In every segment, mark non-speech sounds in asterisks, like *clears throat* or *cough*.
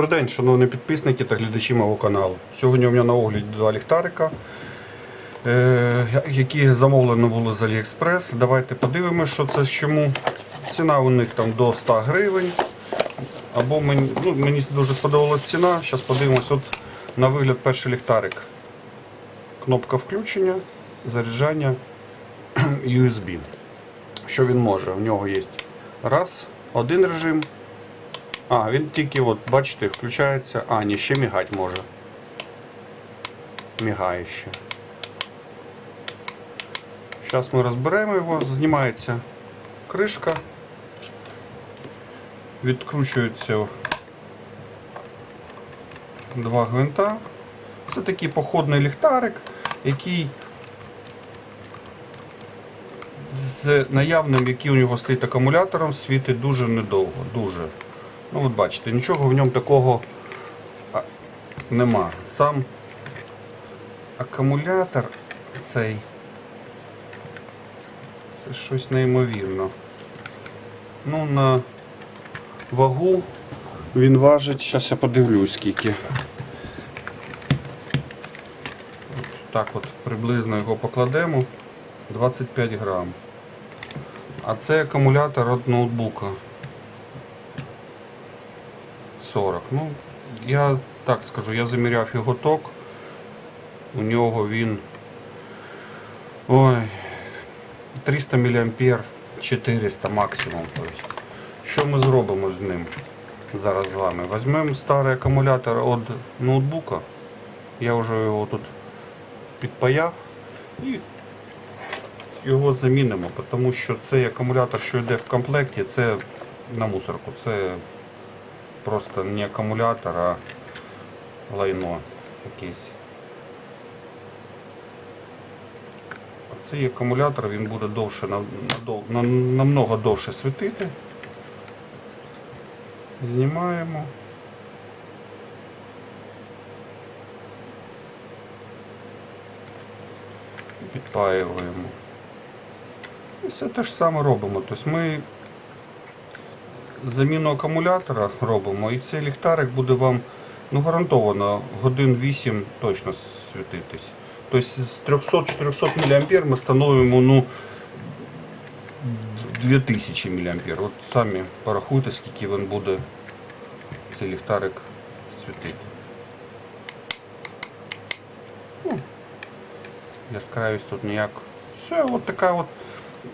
Добрий день, шановні підписники та глядачі мого каналу. Сьогодні у мене на огляді два ліхтарика, е, які замовлені були з AliExpress. Давайте подивимося, що це з чому. Ціна у них там до 100 гривень. Або мені, ну, мені дуже сподобалась ціна. Зараз подивимось от на вигляд перший ліхтарик. Кнопка включення, заряджання *clears throat* USB. Що він може? У нього є раз, один режим. А, він тільки, от, бачите, включається. А, ні, ще мігать може. Мігає ще. Зараз ми розберемо його, знімається кришка. Відкручуються два гвинта. Це такий походний ліхтарик, який з наявним, який у нього стоїть акумулятором, світить дуже недовго. Дуже. Ну, от бачите, нічого в ньому такого нема. Сам акумулятор цей. Це щось неймовірно. Ну, на вагу він важить, зараз я подивлюсь скільки. Так от приблизно його покладемо. 25 грам. А це акумулятор від ноутбука. 40. Ну, я так скажу, я заміряв його ток. У нього він. Ой. 300 мА 400 максимум. Тобто. Що ми зробимо з ним зараз з вами? Візьмемо старий акумулятор від ноутбука. Я вже його тут підпаяв і його замінимо, тому що цей акумулятор, що йде в комплекті, це на мусорку. Це просто не акумулятор, а лайно якесь. Цей акумулятор він буде довше на, на, на, намного довше світити. Знімаємо. Підпаюємо. І все те ж саме робимо. Тобто ми заміну акумулятора робимо, і цей ліхтарик буде вам ну, гарантовано годин 8 точно світитись. Тобто з 300-400 мА ми встановимо ну, 2000 мА. От самі порахуйте, скільки він буде цей ліхтарик світити. Ну, яскравість тут ніяк. Все, от така от,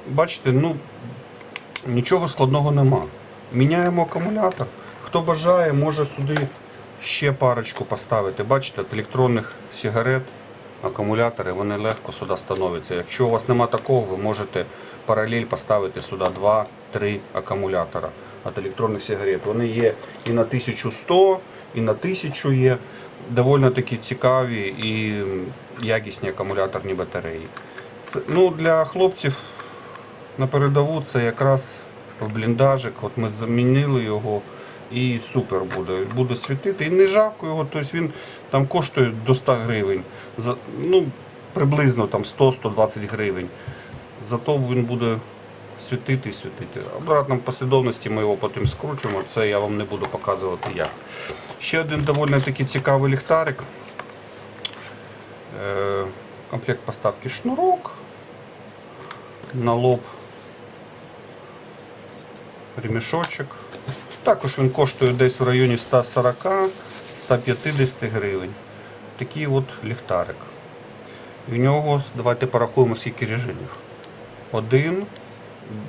бачите, ну нічого складного нема. Міняємо акумулятор. Хто бажає, може сюди ще парочку поставити. Бачите, від електронних сигарет акумулятори вони легко сюди становляться. Якщо у вас нема такого, ви можете паралель поставити сюди 2-3 акумулятора від електронних сигарет. Вони є і на 1100, і на 1000 є. Доволі такі цікаві і якісні акумуляторні батареї. Це, ну, для хлопців на передову це якраз в бліндажик. От ми замінили його і супер буде. Буде світити. І не жалко його, тобто він там коштує до 100 гривень. За, ну, приблизно там 100-120 гривень. Зато він буде світити і світити. В обратному послідовності ми його потім скручуємо. Це я вам не буду показувати як. Ще один доволі таки цікавий ліхтарик. Е, Комплект поставки шнурок. На лоб ремішочок. Також він коштує десь в районі 140-150 гривень. Такий от ліхтарик. І в нього, давайте порахуємо скільки режимів. Один,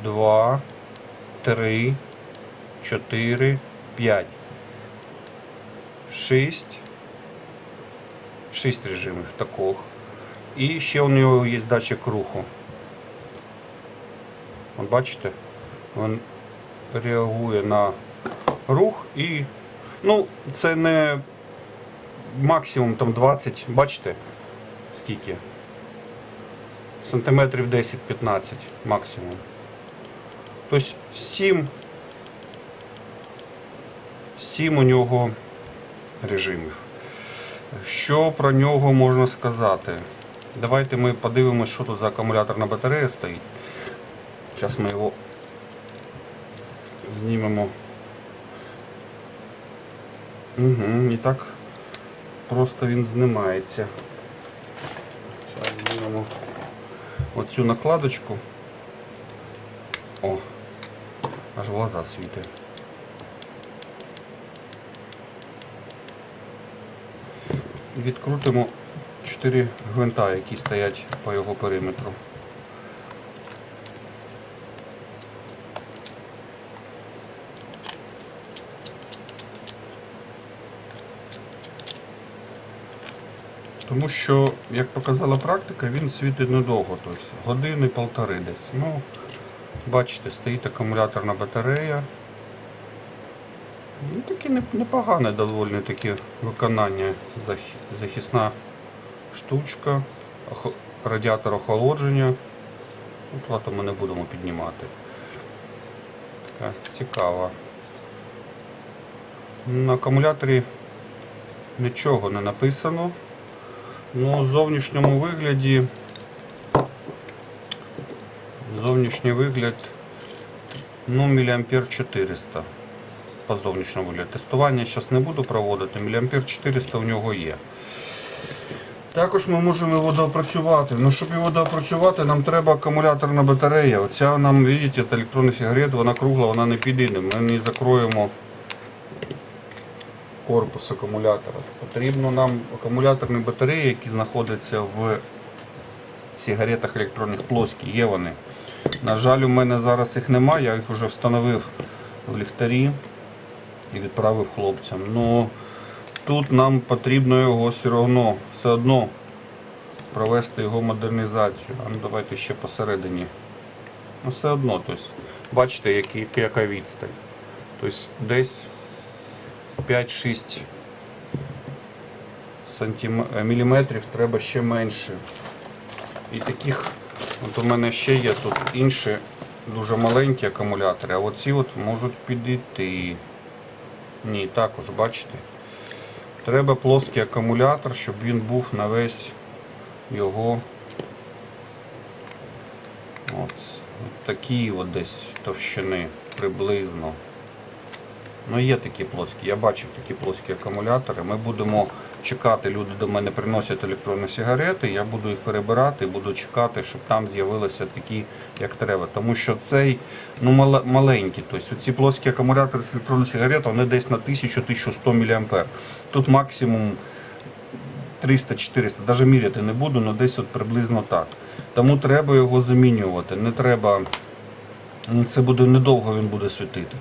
два, три, чотири, п'ять. Шість. Шість режимів такого. І ще у нього є датчик руху. От бачите? Він реагує на рух і ну, це не максимум там 20, бачите, скільки? Сантиметрів 10-15 максимум. Тобто 7, 7 у нього режимів. Що про нього можна сказати? Давайте ми подивимося, що тут за акумуляторна батарея стоїть. Зараз ми його знімемо Угу, і так просто він знімається. Зараз знімемо оцю накладочку. О, аж глаза світить. Відкрутимо 4 гвинта, які стоять по його периметру. Тому що, як показала практика, він світить недовго, тобто години полтори десь. Ну, бачите, стоїть акумуляторна батарея. Ну, таке непогане доволі таке виконання. Захисна штучка, радіатор охолодження. Плату ми не будемо піднімати. Така цікава. На акумуляторі нічого не написано. Ну, в зовнішньому вигляді. Зовнішній вигляд. Ну, міліампер 400 по зовнішньому вигляду. Тестування зараз не буду проводити. Міліампер 400 у нього є. Також ми можемо його доопрацювати. Ну, щоб його доопрацювати, нам треба акумуляторна батарея. Оця нам, бачите, електронний сигарет, вона кругла, вона не підійде. Ми не закроємо корпус акумулятора. Потрібно нам акумуляторні батареї, які знаходяться в сигаретах електронних плоскі. Є вони. На жаль, у мене зараз їх немає, я їх вже встановив в ліхтарі і відправив хлопцям. Ну тут нам потрібно його все одно, все одно провести його модернізацію. А ну давайте ще посередині. Ну все одно, тобто, бачите, який, яка відстань. Тобто десь 5-6 сантим... е, міліметрів треба ще менше. І таких, от у мене ще є тут інші дуже маленькі акумулятори, а оці от можуть підійти. Ні, також бачите. Треба плоский акумулятор, щоб він був на весь його от, от такі от десь товщини приблизно. Ну, є такі плоскі. Я бачив такі плоскі акумулятори. Ми будемо чекати, люди до мене приносять електронні сигарети, я буду їх перебирати, буду чекати, щоб там з'явилися такі, як треба. Тому що цей ну, маленький. Тобто ці плоскі акумулятори з електронної сигарети, вони десь на 1000-1100 мА. Тут максимум 300-400, навіть міряти не буду, але десь от приблизно так. Тому треба його замінювати. Не треба, це буде недовго він буде світити.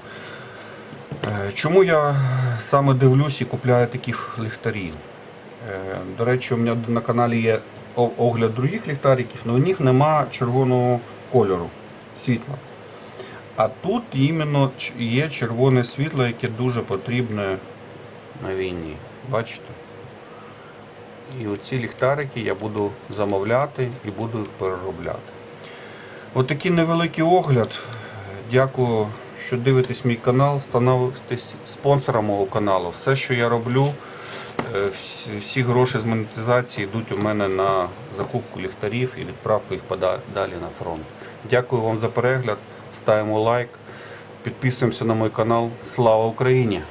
Е, Чому я саме дивлюсь і купляю таких ліхтарів? Е, До речі, у мене на каналі є огляд других ліхтариків, але у них нема червоного кольору світла. А тут іменно є червоне світло, яке дуже потрібне на війні. Бачите? І оці ліхтарики я буду замовляти і буду їх переробляти. Отакий невеликий огляд. Дякую, що дивитесь мій канал, становитесь спонсором мого каналу. Все, що я роблю, е, всі- гроші з монетизації йдуть у мене на закупку ліхтарів і відправку їх далі на фронт. Дякую вам за перегляд. Ставимо лайк, підписуємося на мій канал. Слава Україні!